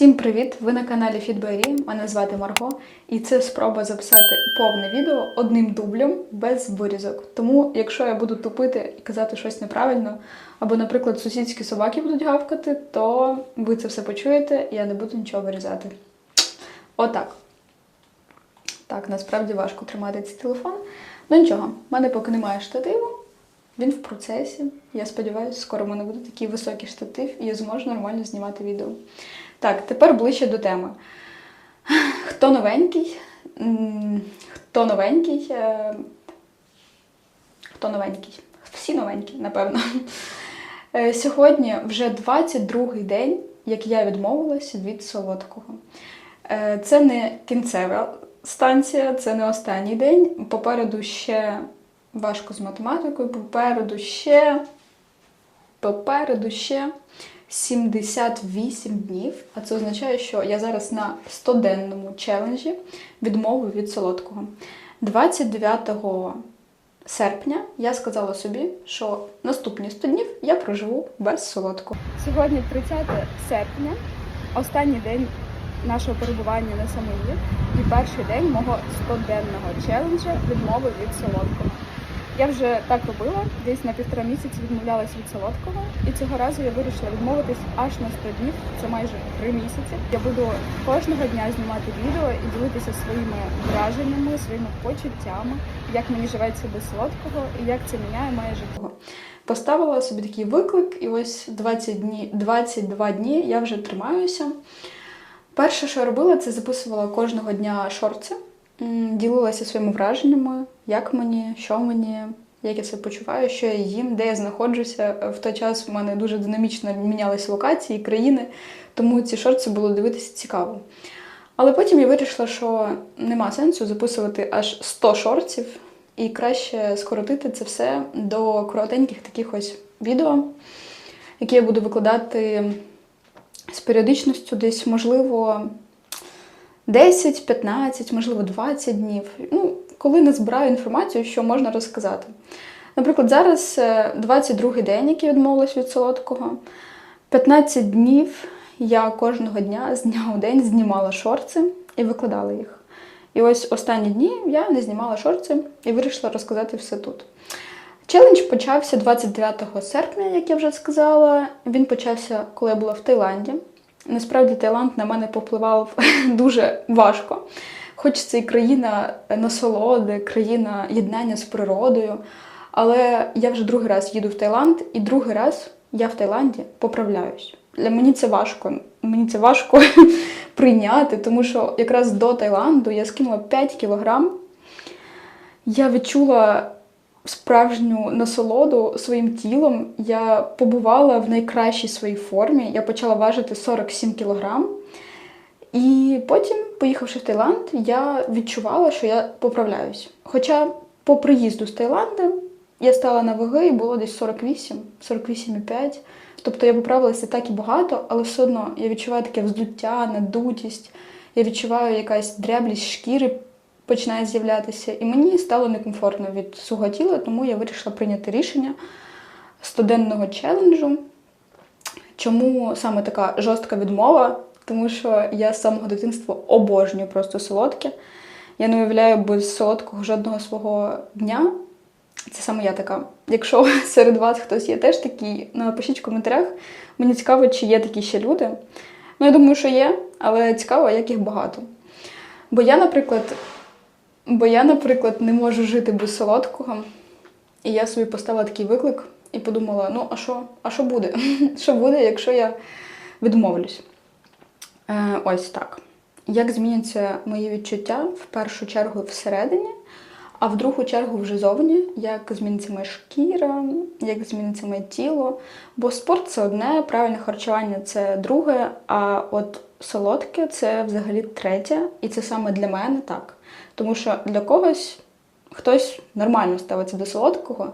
Всім привіт! Ви на каналі FitByRі, мене звати Марго, і це спроба записати повне відео одним дублем без вирізок. Тому, якщо я буду тупити і казати щось неправильно, або, наприклад, сусідські собаки будуть гавкати, то ви це все почуєте, і я не буду нічого вирізати. Отак. Так, насправді важко тримати цей телефон. Ну нічого, в мене поки немає штативу. Він в процесі. Я сподіваюся, скоро в мене буде такий високий штатив, і я зможу нормально знімати відео. Так, тепер ближче до теми. Хто новенький? Хто новенький? Е, Хто новенький? Всі новенькі, напевно. Е, Сьогодні вже 22-й день, як я відмовилася від солодкого. Е, Це не кінцева станція, це не останній день. Попереду ще важко з математикою, попереду ще. Попереду ще 78 днів. А це означає, що я зараз на 100-денному челенджі відмови від солодкого. 29 серпня я сказала собі, що наступні 100 днів я проживу без солодкого. Сьогодні 30 серпня, останній день нашого перебування на самоті і перший день мого 100-денного челенджа відмови від солодкого. Я вже так робила, десь на півтора місяці відмовлялась від солодкого, і цього разу я вирішила відмовитись аж на 100 днів, це майже 3 місяці. Я буду кожного дня знімати відео і ділитися своїми враженнями, своїми почуттями, як мені живеться без солодкого і як це міняє моє життя. Поставила собі такий виклик, і ось 20 дні, 22 дні я вже тримаюся. Перше, що я робила, це записувала кожного дня шорти. Ділилася своїми враженнями, як мені, що мені, як я себе почуваю, що я їм, де я знаходжуся. В той час в мене дуже динамічно мінялися локації, країни, тому ці шорти було дивитися цікаво. Але потім я вирішила, що нема сенсу записувати аж 100 шортів, і краще скоротити це все до коротеньких таких ось відео, які я буду викладати з періодичністю десь, можливо, 10, 15, можливо, 20 днів. Ну, коли не збираю інформацію, що можна розказати. Наприклад, зараз е, 22-й день, який відмовилась від солодкого. 15 днів я кожного дня з дня у день знімала шорти і викладала їх. І ось останні дні я не знімала шорти і вирішила розказати все тут. Челендж почався 29 серпня, як я вже сказала. Він почався, коли я була в Таїланді. Насправді Таїланд на мене попливав дуже важко. Хоч це і країна насолоди, країна єднання з природою. Але я вже другий раз їду в Таїланд, і другий раз я в Таїланді поправляюсь. Для мені це важко. Мені це важко прийняти, тому що якраз до Таїланду я скинула 5 кілограм. Я відчула справжню насолоду своїм тілом. Я побувала в найкращій своїй формі. Я почала важити 47 кілограм. І потім, поїхавши в Таїланд, я відчувала, що я поправляюсь. Хоча по приїзду з Таїланду я стала на ваги і було десь 48, 48,5. Тобто я поправилася так і багато, але все одно я відчуваю таке вздуття, надутість, я відчуваю якась дряблість шкіри починає з'являтися. І мені стало некомфортно від свого тіла, тому я вирішила прийняти рішення студенного челенджу. Чому саме така жорстка відмова? Тому що я з самого дитинства обожнюю просто солодке. Я не уявляю без солодкого жодного свого дня. Це саме я така. Якщо серед вас хтось є теж такий, напишіть в коментарях. Мені цікаво, чи є такі ще люди. Ну, я думаю, що є, але цікаво, як їх багато. Бо я, наприклад, бо я, наприклад, не можу жити без солодкого. І я собі поставила такий виклик і подумала: ну, а що, а що буде? Що буде, якщо я відмовлюсь? Е, ось так. Як зміняться мої відчуття в першу чергу всередині, а в другу чергу вже зовні, як зміниться моя шкіра, як зміниться моє тіло. Бо спорт це одне, правильне харчування це друге, а от солодке це взагалі третє, і це саме для мене так. Тому що для когось хтось нормально ставиться до солодкого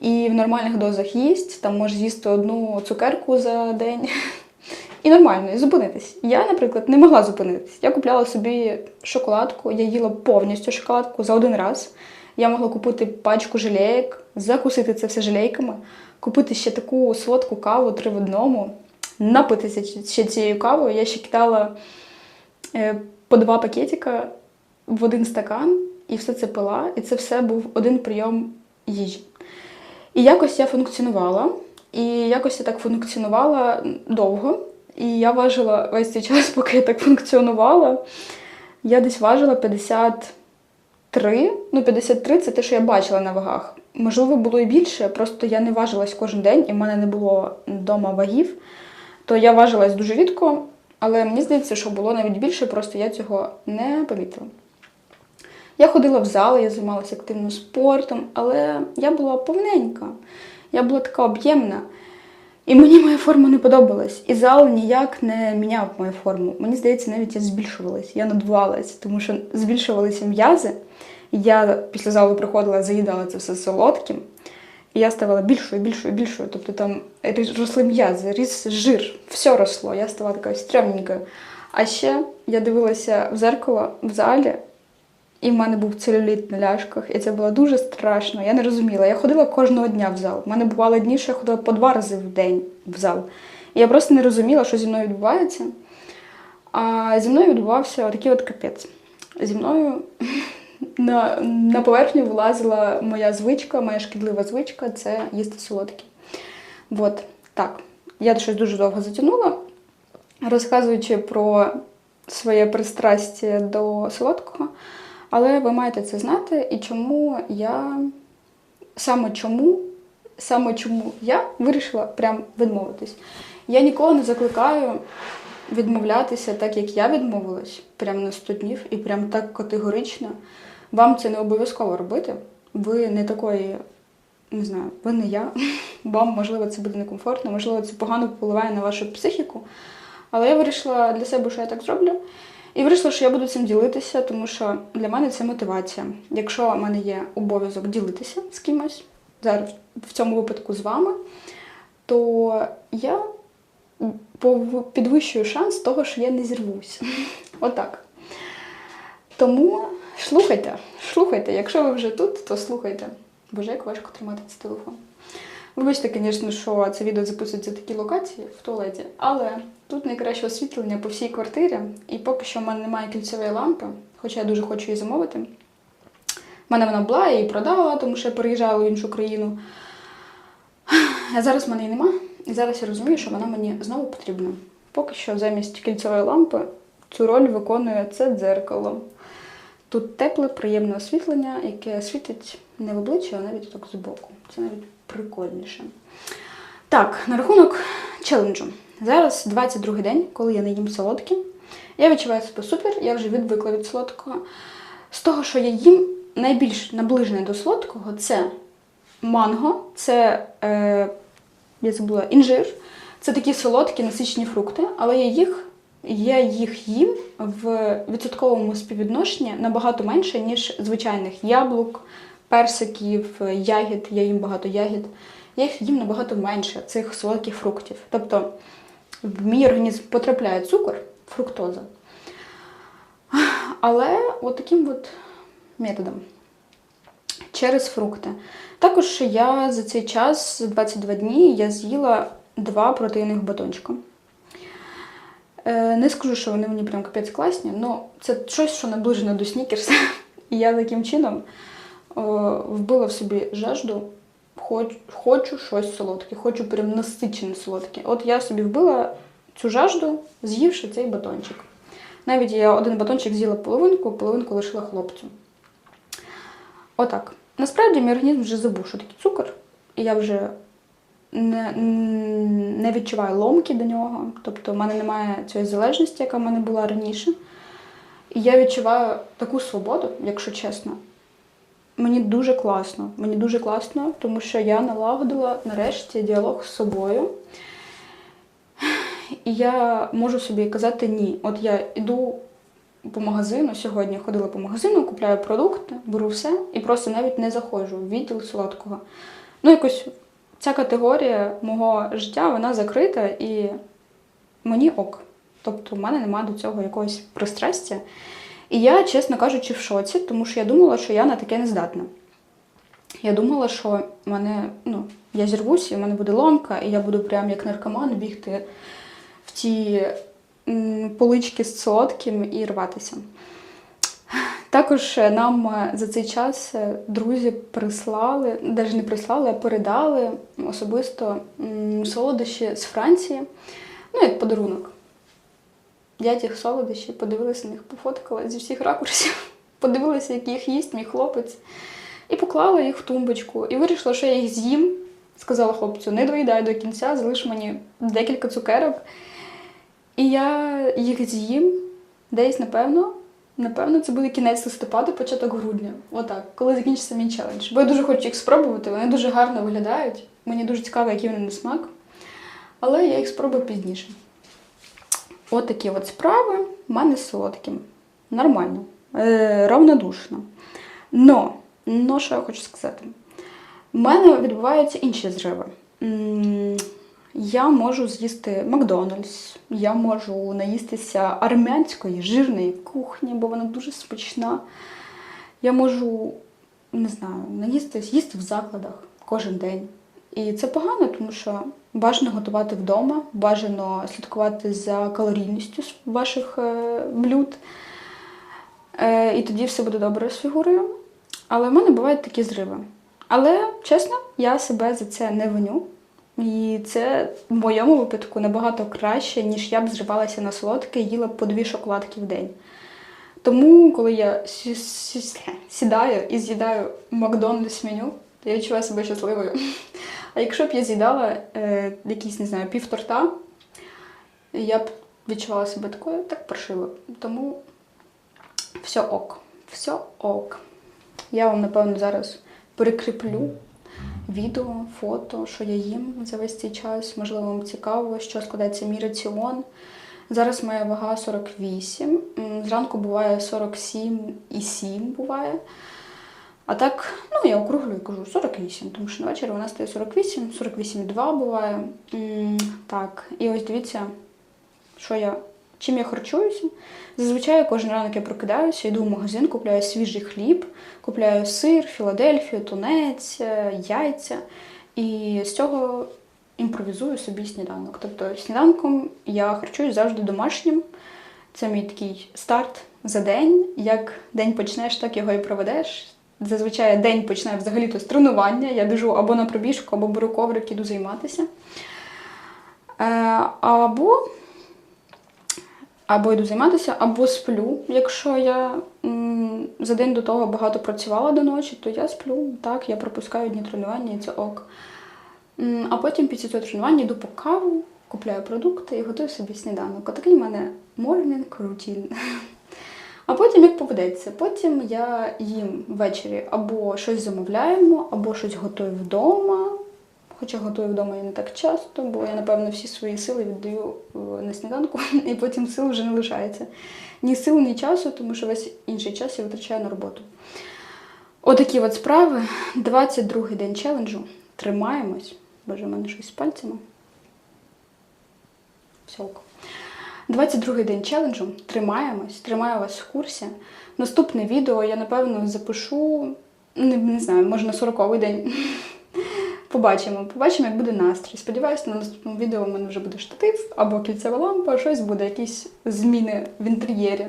і в нормальних дозах їсть, там може з'їсти одну цукерку за день. І нормально, і зупинитись. Я, наприклад, не могла зупинитись. Я купляла собі шоколадку, я їла повністю шоколадку за один раз. Я могла купити пачку желейок, закусити це все желейками, купити ще таку солодку каву три в одному. напитися ще цією кавою. Я ще кидала е, по два пакетика в один стакан і все це пила, і це все був один прийом їжі. І якось я функціонувала, і якось я так функціонувала довго. І я важила весь цей час, поки я так функціонувала. Я десь важила 53. Ну, 53 це те, що я бачила на вагах. Можливо, було і більше, просто я не важилась кожен день, і в мене не було вдома вагів. То я важилась дуже рідко, але мені здається, що було навіть більше, просто я цього не помітила. Я ходила в зал, я займалася активним спортом, але я була повненька, я була така об'ємна. І мені моя форма не подобалась. І зал ніяк не міняв мою форму. Мені здається, навіть я збільшувалась, я надувалась, тому що збільшувалися м'язи. Я після залу приходила, заїдала це все солодким. І я ставала більшою, більшою, більшою. Тобто там росли м'язи, ріс жир, все росло. Я стала така стрьомненькою. А ще я дивилася в зеркало в залі, і в мене був целюліт на ляшках, і це було дуже страшно. Я не розуміла. Я ходила кожного дня в зал. У мене бувало дні, що я ходила по два рази в день в зал. І я просто не розуміла, що зі мною відбувається. А зі мною відбувався отакий от капець. Зі мною на, на поверхню вилазила моя звичка, моя шкідлива звичка це їсти солодкі. От так. Я щось дуже довго затягнула, розказуючи про своє пристрастя до солодкого. Але ви маєте це знати, і чому я саме чому, саме чому я вирішила прям відмовитись. Я ніколи не закликаю відмовлятися так, як я відмовилась, прям на 100 днів і прям так категорично. Вам це не обов'язково робити. Ви не такої, не знаю, ви не я. Вам, можливо, це буде некомфортно, можливо, це погано впливає на вашу психіку. Але я вирішила для себе, що я так зроблю. І вирішила, що я буду цим ділитися, тому що для мене це мотивація. Якщо в мене є обов'язок ділитися з кимось, зараз в цьому випадку з вами, то я підвищую шанс того, що я не зірвусь. Отак. Тому слухайте, слухайте. Якщо ви вже тут, то слухайте. Боже, як важко тримати цей телефон. Вибачте, звісно, що це відео записується в такій локації в туалеті, але тут найкраще освітлення по всій квартирі, і поки що в мене немає кільцевої лампи, хоча я дуже хочу її замовити. У мене вона була, я її продала, тому що я переїжджала в іншу країну. А зараз в мене її нема, і зараз я розумію, що вона мені знову потрібна. Поки що замість кільцевої лампи цю роль виконує це дзеркало. Тут тепле, приємне освітлення, яке світить не в обличчя, а навіть так збоку. Це навіть прикольніше. Так, на рахунок челенджу. Зараз 22-й день, коли я не їм солодкі. Я відчуваю себе супер, я вже відвикла від солодкого. З того, що я їм найбільш наближене до солодкого, це манго, це е, я забула, інжир. Це такі солодкі насичені фрукти, але я їх, я їх їм в відсотковому співвідношенні набагато менше, ніж звичайних яблук, персиків, ягід. Я їм багато ягід. Я їх їм набагато менше цих солодких фруктів. Тобто в мій організм потрапляє цукор, фруктоза. Але от таким от методом. Через фрукти. Також я за цей час, 22 дні, я з'їла два протеїнових батончика. Е, Не скажу, що вони мені прям капець класні, але це щось, що наближено до снікерса. І я таким чином вбила в собі жажду, хоч, хочу щось солодке, хочу прям насичене солодке. От я собі вбила цю жажду, з'ївши цей батончик. Навіть я один батончик з'їла половинку, половинку лишила хлопцю. Отак. Насправді мій організм вже забув, що таке цукор, і я вже не, не відчуваю ломки до нього. Тобто в мене немає цієї залежності, яка в мене була раніше. І я відчуваю таку свободу, якщо чесно. Мені дуже класно. Мені дуже класно, тому що я налагодила нарешті діалог з собою. І я можу собі казати ні. От я йду по магазину сьогодні, ходила по магазину, купляю продукти, беру все і просто навіть не заходжу в відділ солодкого. Ну, якось ця категорія мого життя вона закрита і мені ок. Тобто в мене немає до цього якогось пристрастя. І я, чесно кажучи, в шоці, тому що я думала, що я на таке не здатна. Я думала, що мене, ну, я зірвуся, і в мене буде ломка, і я буду прям як наркоман бігти в ті полички з солодким і рватися. Також нам е, за цей час е, друзі прислали, навіть не прислали, а передали особисто солодощі з Франції, ну як подарунок. Я тих солодощів подивилася на них, пофоткала зі всіх ракурсів, подивилася, як їх їсть мій хлопець, і поклала їх в тумбочку. І вирішила, що я їх з'їм. Сказала хлопцю, не доїдай до кінця, залиш мені декілька цукерок. І я їх з'їм десь, напевно, напевно, це буде кінець листопада, початок грудня. Отак, коли закінчиться мій челендж. Бо я дуже хочу їх спробувати, вони дуже гарно виглядають. Мені дуже цікаво, які вони на смак. Але я їх спробую пізніше. От от справи в мене з солодким. Нормально, е, равнодушно. Но, но що я хочу сказати? У мене відбуваються інші зриви. Я можу з'їсти Макдональдс, я можу наїстися армянської жирної кухні, бо вона дуже смачна. Я можу, не знаю, наїстись, їсти в закладах кожен день. І це погано, тому що бажано готувати вдома, бажано слідкувати за калорійністю ваших е, блюд. Е, і тоді все буде добре з фігурою. Але в мене бувають такі зриви. Але чесно, я себе за це не виню. І це в моєму випадку набагато краще, ніж я б зривалася на солодке і їла по дві шоколадки в день. Тому, коли я сі- сі- сідаю і з'їдаю Макдональдс меню, то я відчуваю себе щасливою. А якщо б я з'їдала е, якісь, не знаю, пів торта, я б відчувала себе такою так паршиво. Тому все ок. Все ок. Я вам, напевно, зараз прикріплю відео, фото, що я їм за весь цей час. Можливо, вам цікаво, що складається мій раціон. Зараз моя вага 48. Зранку буває 47,7 буває. А так, ну я округлюю кажу 48, тому що на вечір вона стає 48, 48,2 буває. М, Так, і ось дивіться, що я, чим я харчуюся. Зазвичай кожен ранок я прокидаюся, йду в магазин, купляю свіжий хліб, купляю сир, Філадельфію, тунець, е, яйця. І з цього імпровізую собі сніданок. Тобто сніданком я харчуюсь завжди домашнім. Це мій такий старт за день. Як день почнеш, так його і проведеш. Зазвичай день починає взагалі-то з тренування. Я біжу або на пробіжку, або беру коврик, іду займатися. Е, або або йду займатися, або сплю. Якщо я за день до того багато працювала до ночі, то я сплю. Так, я пропускаю дні тренування і це ок. А потім після цього тренування йду по каву, купляю продукти і готую собі сніданок. Отакий в мене morning routine. А потім як поведеться. Потім я їм ввечері або щось замовляємо, або щось готую вдома. Хоча готую вдома я не так часто, бо я, напевно, всі свої сили віддаю е, на сніданку, і потім сил вже не лишається. Ні сил, ні часу, тому що весь інший час я витрачаю на роботу. Отакі от справи. 22-й день челенджу. Тримаємось. Боже, в мене щось з пальцями. Все. 22-й день челенджу. Тримаємось, тримаю вас в курсі. Наступне відео я, напевно, запишу, не, не знаю, може на 40-й день. Побачимо, побачимо, як буде настрій. Сподіваюся, на наступному відео в мене вже буде штатив або кільцева лампа, щось буде, якісь зміни в інтер'єрі.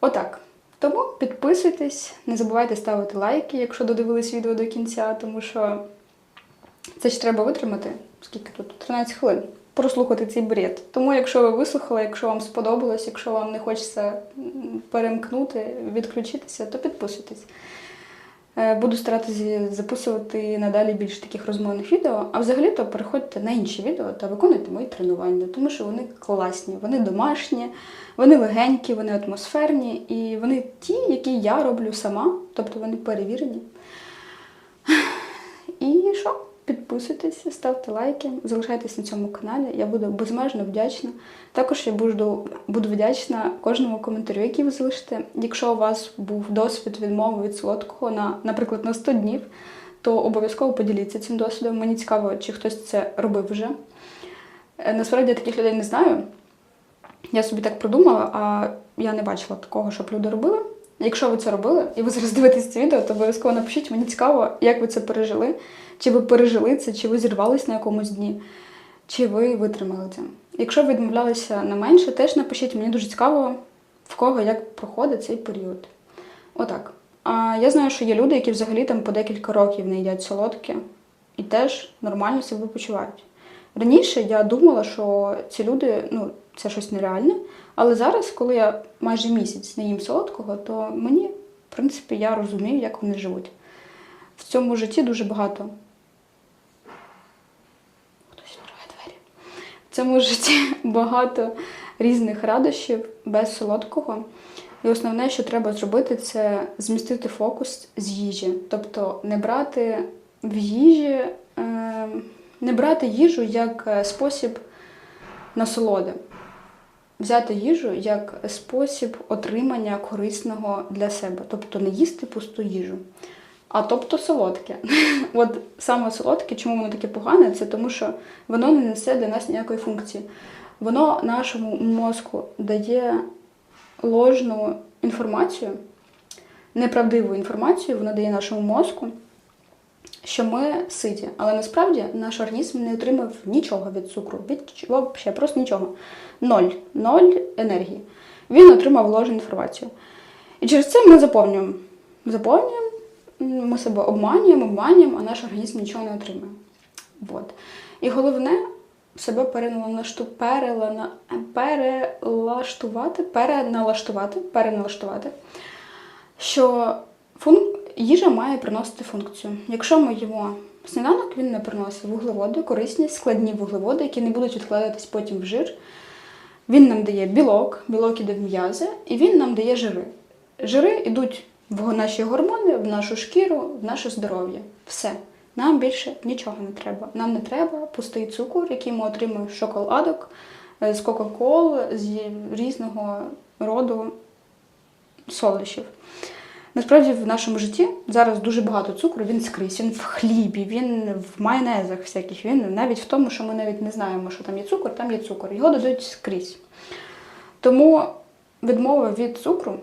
Отак. Тому підписуйтесь, не забувайте ставити лайки, якщо додивились відео до кінця, тому що це ж треба витримати. Скільки тут? 13 хвилин. Прослухати цей бред. Тому, якщо ви вислухали, якщо вам сподобалось, якщо вам не хочеться перемкнути, відключитися, то підписуйтесь. Е, Буду старатися записувати надалі більше таких розмовних відео. А взагалі-то переходьте на інші відео та виконуйте мої тренування, тому що вони класні, вони домашні, вони легенькі, вони атмосферні і вони ті, які я роблю сама, тобто вони перевірені. І що? Підписуйтесь, ставте лайки, залишайтесь на цьому каналі. Я буду безмежно вдячна. Також я буду, буду вдячна кожному коментарю, який ви залишите. Якщо у вас був досвід відмови від солодкого на, наприклад, на 100 днів, то обов'язково поділіться цим досвідом. Мені цікаво, чи хтось це робив вже. Е, Насправді я таких людей не знаю. Я собі так продумала, а я не бачила такого, щоб люди робили. Якщо ви це робили і ви зараз дивитесь це відео, то обов'язково напишіть, мені цікаво, як ви це пережили. Чи ви пережили це, чи ви зірвались на якомусь дні, чи ви витримали це. Якщо ви відмовлялися на менше, теж напишіть, мені дуже цікаво, в кого як проходить цей період. Отак. А я знаю, що є люди, які взагалі там по декілька років не їдять солодке і теж нормально себе почувають. Раніше я думала, що ці люди, ну, це щось нереальне, але зараз, коли я майже місяць не їм солодкого, то мені, в принципі, я розумію, як вони живуть. В цьому житті дуже багато. В цьому житті багато різних радощів без солодкого. І основне, що треба зробити, це змістити фокус з їжі. Тобто не брати в їжі, е, не брати їжу як е, спосіб насолоди. Взяти їжу як спосіб отримання корисного для себе. Тобто не їсти пусту їжу. А тобто солодке. От саме солодке, чому воно таке погане, це тому що воно не несе для нас ніякої функції. Воно нашому мозку дає ложну інформацію, неправдиву інформацію, вона дає нашому мозку, що ми ситі. Але насправді наш організм не отримав нічого від цукру, від ще просто нічого. Ноль. Ноль енергії. Він отримав ложну інформацію. І через це ми заповнюємо. Заповнюємо, ми себе обманюємо, обманюємо, а наш організм нічого не отримує. От. І головне себе переналашту- перелана- перелаштувати, переналаштувати, переналаштувати, що фун... їжа має приносити функцію. Якщо ми їмо сніданок, він не приносить вуглеводи, корисні, складні вуглеводи, які не будуть відкладатись потім в жир. Він нам дає білок, білок іде в м'язи, і він нам дає жири. Жири йдуть в наші гормони, в нашу шкіру, в наше здоров'я. Все. Нам більше нічого не треба. Нам не треба пустий цукор, який ми отримуємо з шоколадок, е, з Кока-Кол, з різного роду солодощів. Насправді в нашому житті зараз дуже багато цукру, він скрізь, він в хлібі, він в майонезах всяких, він навіть в тому, що ми навіть не знаємо, що там є цукор, там є цукор. Його додають скрізь. Тому відмова від цукру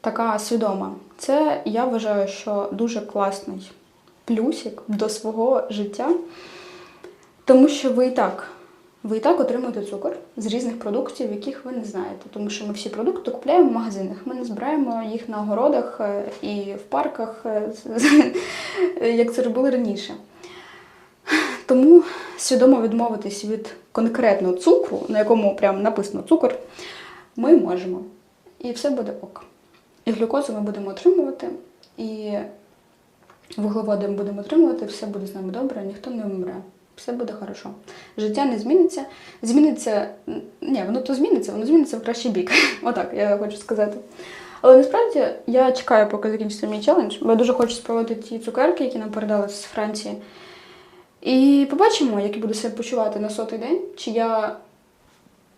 така свідома. Це я вважаю, що дуже класний плюсик до свого життя, тому що ви і так, ви і так отримуєте цукор з різних продуктів, яких ви не знаєте. Тому що ми всі продукти купуємо в магазинах. Ми не збираємо їх на огородах е, і в парках, е, як це робили раніше. Тому свідомо відмовитись від конкретного цукру, на якому прямо написано цукор, ми можемо. І все буде ок. І глюкозу ми будемо отримувати, і вуглеводи ми будемо отримувати, все буде з нами добре, ніхто не вмре. Все буде хорошо. Життя не зміниться. Зміниться. Ні, воно то зміниться, воно зміниться в кращий бік. Отак, я хочу сказати. Але насправді я чекаю, поки закінчиться мій челендж, бо я дуже хочу спробувати ті цукерки, які нам передали з Франції. І побачимо, як я буду себе почувати на сотий день, чи я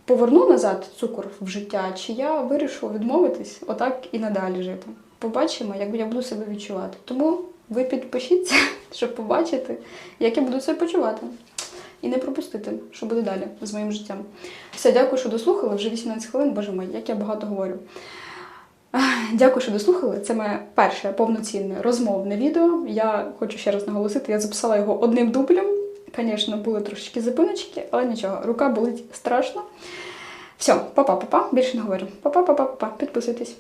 поверну назад цукор в життя, чи я вирішу відмовитись отак і надалі жити. Побачимо, як я буду себе відчувати. Тому ви підпишіться, щоб побачити, як я буду себе почувати. І не пропустити, що буде далі з моїм життям. Все, дякую, що дослухали. Вже 18 хвилин, боже мой, як я багато говорю. Дякую, що дослухали. Це моє перше повноцінне розмовне відео. Я хочу ще раз наголосити, я записала його одним дублем. Звісно, були трошечки зупиночки, але нічого, рука болить страшно. Все, па-па, па-па, більше не говорю. Па-па, па-па, па-па, підписуйтесь.